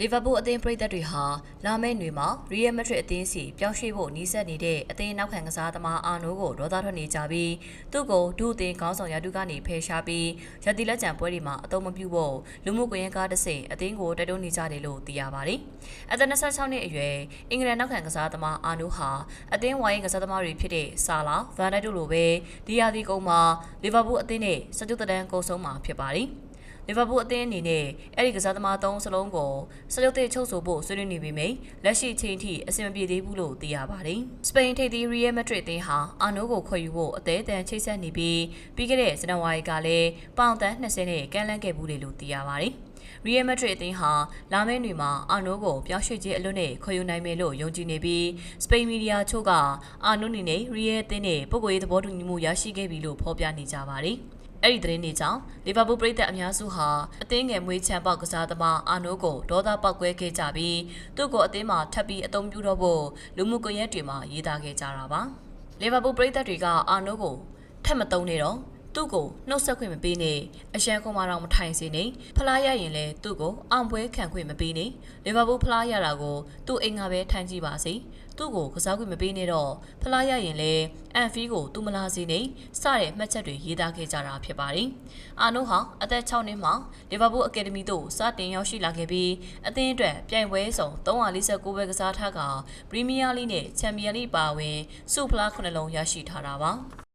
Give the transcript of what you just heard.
လီဗာပူးအသင်းပရိသတ်တွေဟာလာမယ့်နွေမှာရီယယ်မက်ဒရစ်အသင်းစီပြောင်းရွှေ့ဖို့နှီးစပ်နေတဲ့အသင်းနောက်ခံကစားသမားအာနိုကိုဒေါသထွက်နေကြပြီးသူ့ကိုဒုအသင်းခေါင်းဆောင်ရာတူကနေဖယ်ရှားပြီးရတီလက်ကျန်ပွဲတွေမှာအသုံးမပြုဖို့လူမှုကွန်ရက်ကားတစ်စိမ်အသင်းကိုတိုက်တွန်းနေကြတယ်လို့သိရပါတယ်။အသက်26နှစ်အရွယ်အင်္ဂလန်နောက်ခံကစားသမားအာနိုဟာအသင်းဝိုင်းကစားသမားတွေဖြစ်တဲ့ဆာလာဗန်ဒိုက်တို့လိုပဲဒီယာဒီကုန်းမှာလီဗာပူးအသင်းနဲ့စကြုတ်တန်းကုန်းဆုံးမှာဖြစ်ပါတယ်။ လီဗာပူးအသင်းအနေနဲ့အဲ့ဒီကစားသမား၃စလုံးကိုစရုပ်သစ်ချုပ်ဆိုဖို့ဆွေးနွေးနေပေမယ့်လက်ရှိချိန်ထိအဆင်မပြေသေးဘူးလို့သိရပါတယ်။စပိန်ထိပ်သီးရီယယ်မက်ဒရစ်အသင်းဟာအာနိုကိုခွဲယူဖို့အသေးအတန်ချိတ်ဆက်နေပြီးပြီးခဲ့တဲ့ဇန်နဝါရီကလည်းပေါင်တန်း20နဲ့ကမ်းလှမ်းခဲ့ဘူးလေလို့သိရပါတယ်။ရီယယ်မက်ဒရစ်အသင်းဟာလာမယ့်နေ့မှာအာနိုကိုပြောင်းရွှေ့ခြင်းအလွတ်နဲ့ခေါ်ယူနိုင်မယ်လို့ယုံကြည်နေပြီးစပိန်မီဒီယာချို့ကအာနိုနေနဲ့ရီယယ်အသင်းနဲ့ပုဂ္ဂိုလ်ရေးသဘောတူညီမှုရရှိခဲ့ပြီလို့ဖော်ပြနေကြပါတယ်။ အဲ့ဒီသတင်းတွေကြောင့်လီဗာပူးပရိသတ်အများစုဟာအသင်းငယ်မွေးချမ်းပေါက်ကစားသမားအာနိုကိုဒေါသပောက်ကွဲခဲ့ကြပြီးသူ့ကိုအသင်းမှာထပ်ပြီးအသုံးပြုတော့ဖို့လူမှုကွန်ရက်တွေမှာရေးသားခဲ့ကြတာပါလီဗာပူးပရိသတ်တွေကအာနိုကိုထပ်မသုံးနေတော့ သူ့ကိုနှုတ်ဆက်ခွင့်မပေးနဲ့အရှမ်းကုန်းမတော့မထိုင်စေနဲ့ဖလားရရင်လည်းသူ့ကိုအောင်ပွဲခံခွင့်မပေးနဲ့လီဗာပူးဖလားရတာကိုသူ့အိမ်ကပဲထိုင်ကြည့်ပါစေသူ့ကိုကစားခွင့်မပေးနဲ့တော့ဖလားရရင်လည်းအန်ဖီကိုသူမလာစေနဲ့စတဲ့မှတ်ချက်တွေရေးသားခဲ့ကြတာဖြစ်ပါတယ်အာနိုဟာအသက်6နှစ်မှာလီဗာပူးအကယ်ဒမီသို့စတင်ရောက်ရှိလာခဲ့ပြီးအသင်းအတွက်ပြိုင်ပွဲစုံ349ပွဲကစားထားကပရီးမီးယားလိနဲ့ချန်ပီယံလိပါဝင်စုဖလား9လုံးရရှိထားတာပါ